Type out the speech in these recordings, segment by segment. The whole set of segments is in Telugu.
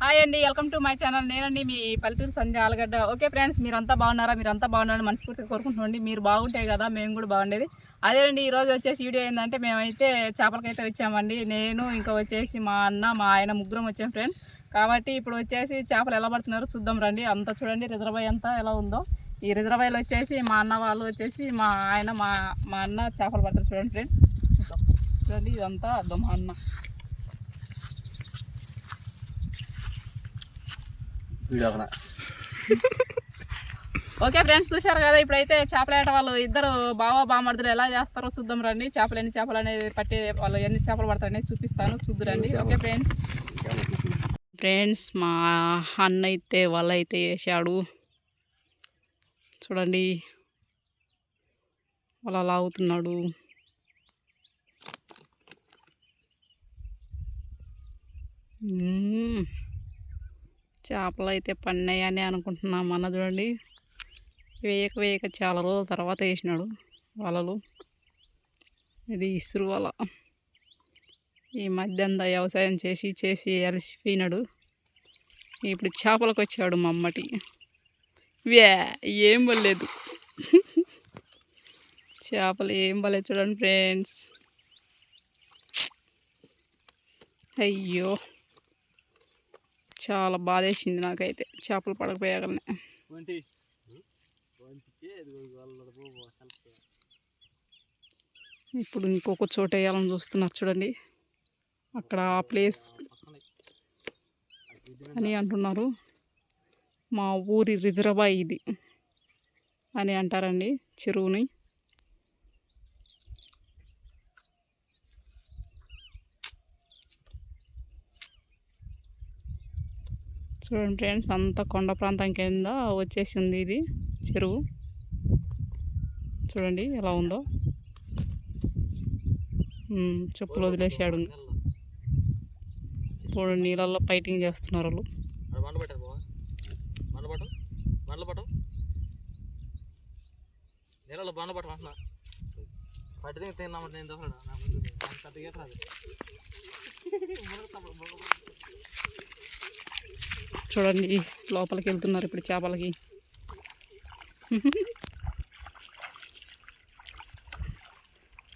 హాయ్ అండి వెల్కమ్ టు మై ఛానల్ నేనండి మీ పల్లెటూరు సంధ్య ఆలగడ్డ. ఓకే ఫ్రెండ్స్ మీరంతా బాగున్నారా? మీరంతా బాగున్నారని మనస్ఫూర్తిగా కోరుకుంటున్నాండి మీరు బాగుంటే కదా మేము కూడా బాగుండేది. అదేనండి ఈ రోజు వచ్చేసి వీడియో ఏంటంటే మేమైతే చేపలకైతే వచ్చామండి. నేను ఇంకా వచ్చేసి మా అన్న మా ఆయన ముగ్గురం వచ్చాం ఫ్రెండ్స్ కాబట్టి ఇప్పుడు వచ్చేసి చేపలు ఎలా పడుతున్నారో చూద్దాం రండి. అంతా చూడండి రిజర్వాయర్ అంతా ఎలా ఉందో. ఈ రిజర్వాయర్లో వచ్చేసి మా అన్న వాళ్ళు వచ్చేసి మా ఆయన మా మా అన్న చేపలు పడతారు చూడండి ఫ్రెండ్స్ చూడండి ఇదంతా అర్థం మా అన్న. వీడియో అక్కడ ఓకే ఫ్రెండ్స్ చూశారు కదా ఇప్పుడైతే చేపలేట వాళ్ళు ఇద్దరు బావ బామర్దులు ఎలా చేస్తారో చూద్దాం రండి. చేపలు ఎన్ని చేపలు అనేది పట్టి వాళ్ళు ఎన్ని చేపలు పడతారనేది చూపిస్తాను. చూద్దురండి ఓకే ఫ్రెండ్స్. ఫ్రెండ్స్ మా అన్న అయితే వల అయితే వేసాడు చూడండి వల లాగుతున్నాడు మ్మ్. చేపలు అయితే పన్నాయని అనుకుంటున్నాం అన్న చూడండి. వేయక వేయక చాలా రోజుల తర్వాత వేసినాడు వలలు. ఇది ఇసురు వల. ఈ మధ్య అంతా వ్యవసాయం చేసి చేసి అలసిపోయినాడు. ఇప్పుడు చేపలకు వచ్చాడు మా అమ్మటి వ్యా ఏం వల్లేదు. చేపలు ఏం పర్లేదు చూడండి ఫ్రెండ్స్. అయ్యో. చాలా బాధేసింది నాకైతే. చేపలు పడకపోయాకనే. ఇప్పుడు ఇంకొక చోట వేయాలని చూస్తున్నారు చూడండి. అక్కడ ఆ ప్లేస్ అని అంటున్నారు. మా ఊరి రిజర్వాయ్ ఇది. అని అంటారండి చెరువుని. చూడండి ఫ్రెండ్స్ అంతా కొండ ప్రాంతం కింద వచ్చేసి ఉంది ఇది చెరువు. చూడండి ఎలా ఉందో. చెప్పులు వదిలేసాడు ఇప్పుడు నీళ్ళల్లో ఫైటింగ్ చేస్తున్నారు వాళ్ళు. నీళ్ళలో బండ పట్టు పట్టితే తిన్నామంటే నేను దోసడా? ముందు చూడండి లోపలికి వెళ్తున్నారు ఇప్పుడు చేపలకి.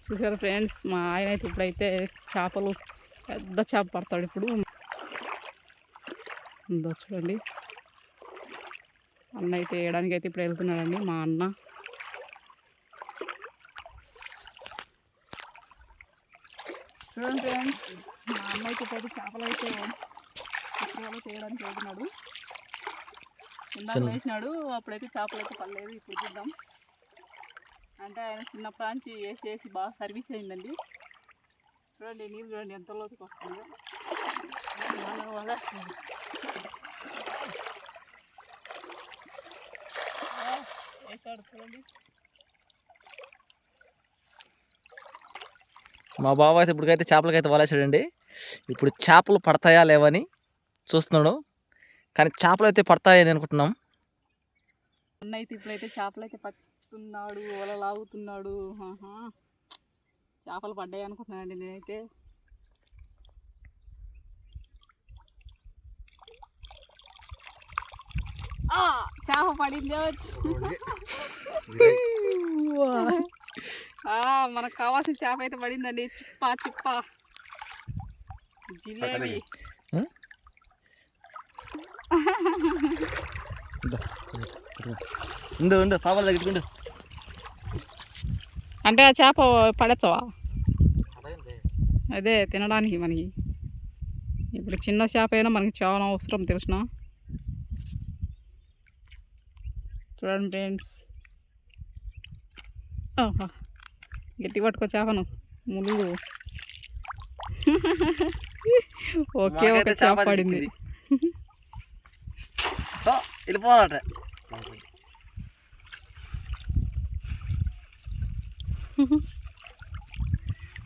చూసారు ఫ్రెండ్స్? మా ఆయన అయితే ఇప్పుడైతే చేపలు పెద్ద చేప పడతాడు ఇప్పుడు. ఉందో చూడండి. అన్న అయితే వేయడానికి అయితే ఇప్పుడు వెళ్తున్నాడండి మా అన్న. చూడండి ఫ్రెండ్స్ మా అన్న అయితే చేపలు అయితే ఇసుకలో చేయడానికి వెళ్తున్నాడు. ఇందాక వేసినాడు అప్పుడైతే చేపలు అయితే పడలేదు ఇప్పుడు చూద్దాం. అంటే ఆయన చిన్నప్పటి నుంచి వేసి వేసి బాగా సర్వీస్ అయిందండి. చూడండి నీళ్ళు చూడండి ఎంత లోతుకి వస్తుందో. ఆ, వేసాడు చూడండి. మా బావ అయితే ఇప్పటికైతే చేపలకైతే వలేసాడండి ఇప్పుడు చేపలు పడతాయా లేవని చూస్తున్నాడు. కానీ చేపలు అయితే పడతాయని అనుకుంటున్నాం. అన్న అయితే ఇప్పుడైతే చేపలు అయితే పట్టుతున్నాడు వల లాగుతున్నాడు. చేపలు పడ్డాయి అనుకుంటున్నానండి నేనైతే. ఆ, చేప పడింది ఆ, మనకు కావాల్సిన చేప అయితే పడిందండి. చిప్ప చిప్ప. జిలేబీ? ఉండు ఉండు పాపలు తగ్గించుకుండు అంటే ఆ చేప పడచ్చవా? అదే తినడానికి మనకి. ఇప్పుడు చిన్న చేప అయినా మనకి చాలా అవసరం తెలిసిన. చూడండి ఫ్రెండ్స్. ఆహా. గట్టి పట్టుకో చేపను. ములుగు. ఒకే ఒక చేప పడింది. వెళ్ళిపోవాలట.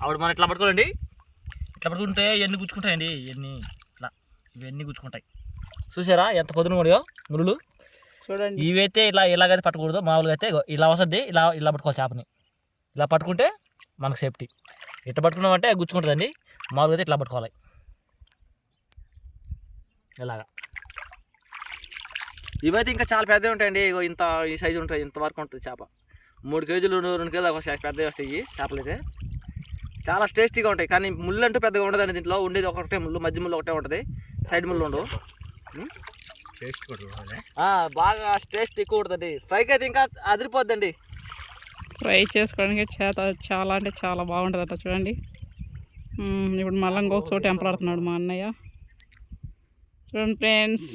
ఆవిడ మనం ఇట్లా పట్టుకోండి ఇట్లా పట్టుకుంటే ఇవన్నీ గుచ్చుకుంటాయండి? ఇవన్నీ ఇట్లా ఇవన్నీ గుచ్చుకుంటాయి. చూసారా ఎంత పొద్దున కూడా మురులు చూడండి. ఇవైతే ఇలా ఇలాగైతే పట్టకూడదు మామూలుగా అయితే ఇలా వస్తుంది ఇలా ఇలా పట్టుకోవాలి చేపని. ఇలా పట్టుకుంటే మనకు సేఫ్టీ. ఇట్లా పట్టుకున్నామంటే గుచ్చుకుంటుందండి మామూలుగా అయితే ఇట్లా పట్టుకోవాలి. ఇలాగా. ఇవైతే ఇంకా చాలా పెద్దవి ఉంటాయండి. ఇగో ఇంత ఈ సైజు ఉంటుంది ఇంత వరకు ఉంటుంది చేప. మూడు కేజీలు రెండు రెండు కేజీలు ఒక పెద్దవి వస్తాయి చేపలు అయితే. చాలా టేస్టీగా ఉంటాయి కానీ ముళ్ళు అంటూ పెద్దగా ఉండదండి దీంట్లో. ఉండేది ఒకటే ముళ్ళు మధ్య ముళ్ళు ఒకటే ఉంటుంది. సైడ్ ముళ్ళు ఉండవు. బాగా టేస్ట్ ఎక్కువ ఉంటుందండి. ఫ్రైకి అయితే ఇంకా అదిరిపోద్దండి. ఫ్రై చేసుకోవడానికి చేత చాలా అంటే చాలా బాగుంటుంది అట్లా చూడండి ఇప్పుడు మళ్ళీ ఇంకొక చోట ఎంపలాడుతున్నాడు మా అన్నయ్య. చూడండి ఫ్రెండ్స్.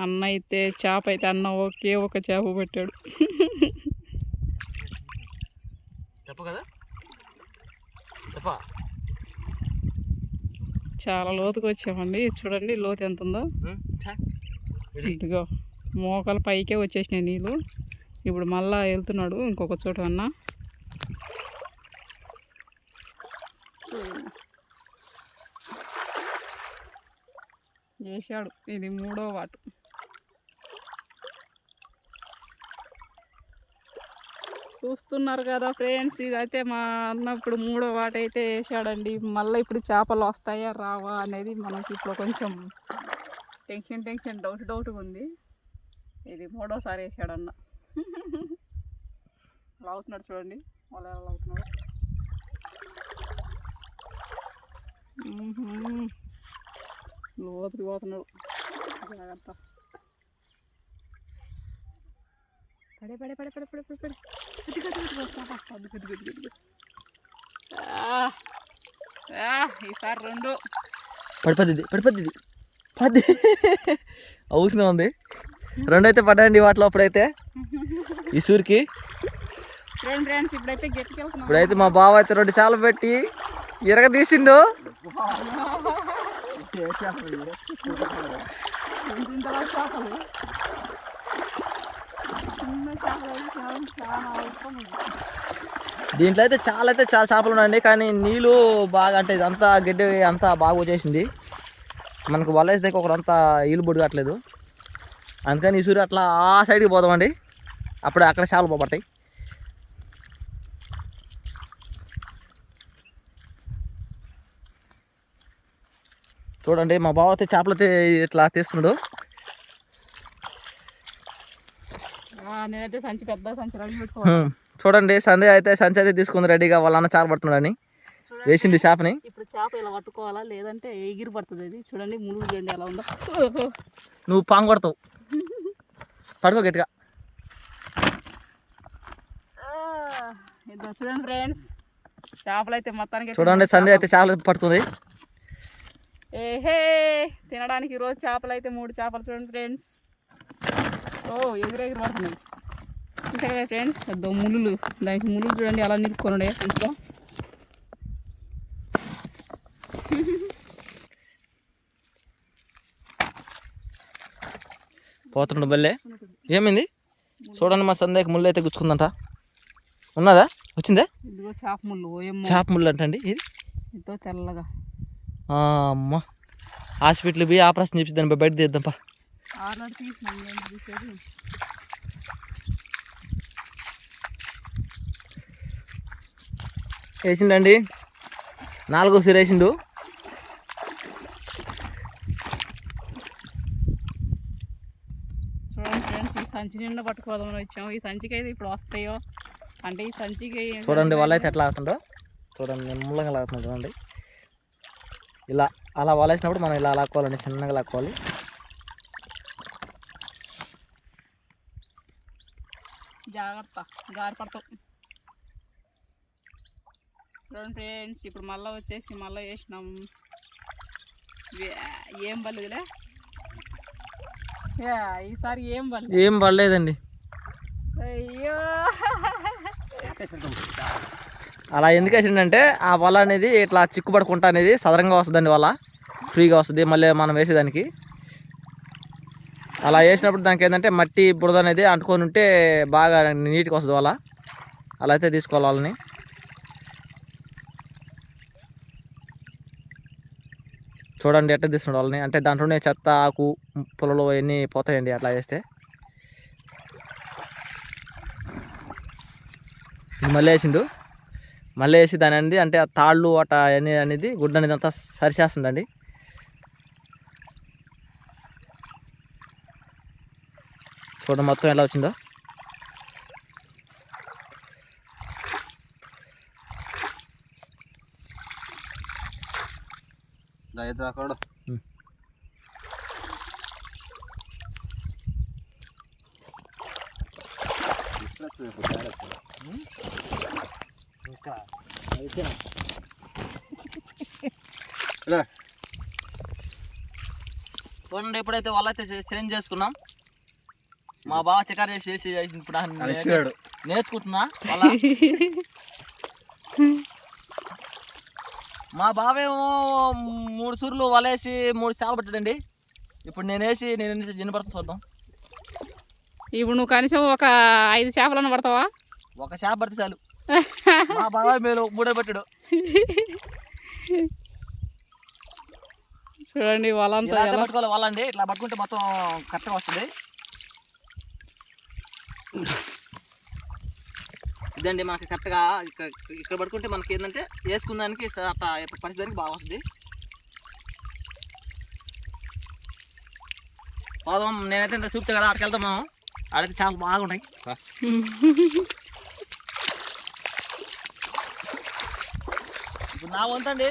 అన్న అయితే చేప అయితే అన్న ఒకే ఒక చేప పెట్టాడు. తప్ప కదా? తప్ప చాలా లోతుకు వచ్చామండి. చూడండి లోతు ఎంత ఉందో. ఇదిగో మోకాల పైకే వచ్చేసినాయి నీళ్ళు. ఇప్పుడు మళ్ళా వెళ్తున్నాడు ఇంకొక చోట అన్న. చేశాడు. ఇది మూడో వాటు. చూస్తున్నారు కదా ఫ్రెండ్స్. ఇదైతే మా అన్న ఇప్పుడు మూడో వాట అయితే వేసాడండి మళ్ళీ ఇప్పుడు చేపలు వస్తాయా రావా అనేది మనకి ఇప్పుడు కొంచెం టెన్షన్ టెన్షన్ డౌట్ డౌట్గా ఉంది. ఇది మూడోసారి వేసాడన్న లాగుతున్నాడు చూడండి. వాళ్ళు ఎలా లాగుతున్నాడు మ్మ్హ్మ్. లోతుకి పోతున్నాడు జాగ్రత్త. పడే పడే పడే పడే పడే పడే. వస్తా ఈసారి రెండు. పడిపోద్ది పడిపోద్ది. పది. అవుతూనే ఉంది రెండు అయితే పడ్డాయండి వాటిలో అప్పుడైతే. ఈ సూరికి. ఫ్రెండ్ ఫ్రెండ్స్ ఇప్పుడైతే గట్టికి వెళ్తున్నాం. ఇప్పుడైతే మా బావ అయితే రెండు చాలు పెట్టి ఇరగ తీసిండు ఇంతలా చేపలు చిన్న చేపలు అయితే చాలా చాలా అవసరం ఉంది. దీంట్లో అయితే చాలా అయితే చాలా చేపలు ఉన్నాయండి కానీ నీళ్ళు బాగా అంటే ఇదంతా గడ్డి అంతా బాగా వచ్చేసింది. మనకు వల దగ్గర ఒకరంతా ఈలు బొడగట్లేదు అందుకని ఈ సూర్యు అట్లా ఆ సైడ్కి పోదామండి. అప్పుడు అక్కడ చేపలు పోబట్టాయి చూడండి మా బావ అయితే చేపలు అయితే ఇట్లా తీస్తున్నాడు ఆ, నేనైతే సంచి పెద్ద సంచి రెడీ పెట్టుకోవాలి. హ్మ్. చూడండి సందే అయితే సంచి అయితే తీసుకుంది రెడీగా వాళ్ళ అన్న చారు పడుతున్నాడని. వేసింది చేపని. ఇప్పుడు చేప ఇలా పట్టుకోవాలా లేదంటే ఎగిరి పడుతుంది అది చూడండి ముళ్ళు చూడండి ఎలా ఉందో. నువ్వు పాంగ్ కొడతావు. పడుకో గట్టిగా. చూడండి ఫ్రెండ్స్ చేపలు అయితే మొత్తానికి చూడండి సందే అయితే. చేపలు పడుతుంది. ఏహే తినడానికి ఈరోజు చేపలు అయితే మూడు చేపలు చూడండి ఫ్రెండ్స్. ఓ ఎగిరి ఎగిరి పడుతున్నాయి చూసారు ఫ్రెండ్స్ అదో ముళ్ళు. దానికి ముళ్ళు చూడండి అలా నిలుపుకొనుడే ఇంట్లో పోతుండు బల్లే? ఏమైంది? చూడండి మా సందేకి ముళ్ళు అయితే గుచ్చుకుందంట. ఉన్నదా? వచ్చిందే? ఇదిగో చేప ముళ్ళు. చేప ముళ్ళు అంటండి. ఇది? ఎంతో తెల్లగా. ఆ, అమ్మ. హాస్పిటల్ పోయి ఆపరేషన్ చేసి బయట తీద్దాంపా ఆర్డర్ తీసినాం నేను చూసేది వేసిండండి. నాలుగో సిర వేసిండు. చూడండి ఫ్రెండ్స్ ఈ సంచి నిండా పట్టుకోదామని వచ్చాము. ఈ సంచికి అయితే ఇప్పుడు వస్తాయో? అంటే ఈ సంచికి చూడండి వల అయితే ఎట్లా ఆగుతుందో చూడండి నిమ్మలంగా లాగుతుంది చూడండి. ఇలా అలా వలేసినప్పుడు మనం ఇలా లాక్కోవాలండి చిన్నగా లాక్కోవాలి. జాగ్రత్త పడతాం చూడండి ఫ్రెండ్స్ ఇప్పుడు మళ్ళీ వచ్చేసి మళ్ళీ వేసినాం ఏం బల్లిదిలే యా, ఈసారి ఏం బల్లి ఏం పడలేదండి అయ్యో. అలా ఎందుకు వేసిండంటే ఆ వల అనేది ఇట్లా చిక్కుపడుకుంటా అనేది సదరంగా వస్తుందండి వల. ఫ్రీగా వస్తుంది మళ్ళీ మనం వేసేదానికి. అలా వేసినప్పుడు దానికి ఏంటంటే మట్టి బురద అనేది అంటుకొని ఉంటే బాగా నీట్గా వస్తుంది అలా. అలా అయితే తీసుకోవాలి వాళ్ళని. చూడండి ఎట్లా తీస్తున్నాడు వాళ్ళని. అంటే దాంట్లోనే చెత్త ఆకు పొలలో అవన్నీ పోతాయండి అట్లా వేస్తే మళ్ళీ వేసిండు. మళ్ళీ వేసి దాని అనేది అంటే ఆ తాళ్ళు అట అనేది అనేది గుడ్డ అనేది అంతా సరిచేస్తుండండి చూడండి మొత్తం ఎలా వచ్చిందో. చూడండి ఎప్పుడైతే వాళ్ళు అయితే చేంజ్ చేసుకున్నాం. మా బావ చికారు చేసి చేసి ఇప్పుడు. నేర్చుకుంటున్నా. మా బావేమో మూడు సూర్లు వలేసి మూడు చేపలు పట్టాడండి. ఇప్పుడు నేను వేసి నేను ఎన్ని పడుతుంది చూద్దాం. ఇప్పుడు నువ్వు కనీసం ఒక ఐదు చేపలను పడతావా? ఒక చేప పడితే చాలు. మా బాబాయ్ మేలు మూడే పట్టాడు. చూడండి వాళ్ళంతా పట్టుకోవాలి వాళ్ళండి. ఇట్లా పట్టుకుంటే మొత్తం కరెక్ట్గా వస్తుంది. ఇదండి మనకి కరెక్ట్గా ఇక్కడ ఇక్కడ పట్టుకుంటే మనకి ఏంటంటే వేసుకున్నానికి స- అట్లా పరిస్థితి బాగా వస్తుంది. పోదాం నేనైతే ఇంత చూపుతా కదా అక్కడికి వెళ్తాం మనం ఆడైతే చాలా బాగుంటాయి ఇప్పుడు నా వంతండి